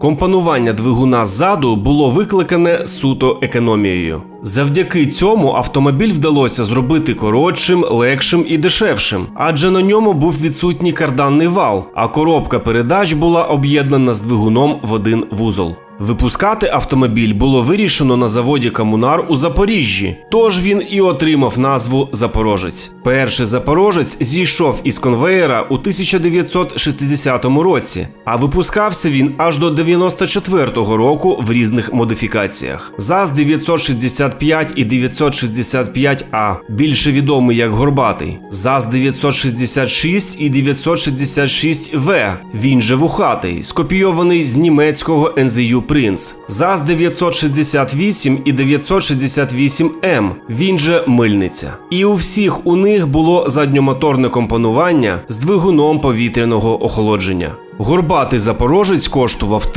Компонування двигуна ззаду було викликане суто економією. Завдяки цьому автомобіль вдалося зробити коротшим, легшим і дешевшим, адже на ньому був відсутній карданний вал, а коробка передач була об'єднана з двигуном в один вузол. Випускати автомобіль було вирішено на заводі Комунар у Запоріжжі, тож він і отримав назву Запорожець. Перший запорожець зійшов із конвеєра у 1960 році, а випускався він аж до 94-го року в різних модифікаціях. ЗАЗ 965 і 965А, більше відомий як Горбатий, ЗАЗ 966 і 966В, він же вухатий, скопійований з німецького НЗЮ Принц, ЗАЗ 968 і 968М, він же Мильниця. І у всіх у них було задньомоторне компонування з двигуном повітряного охолодження. Горбатий запорожець коштував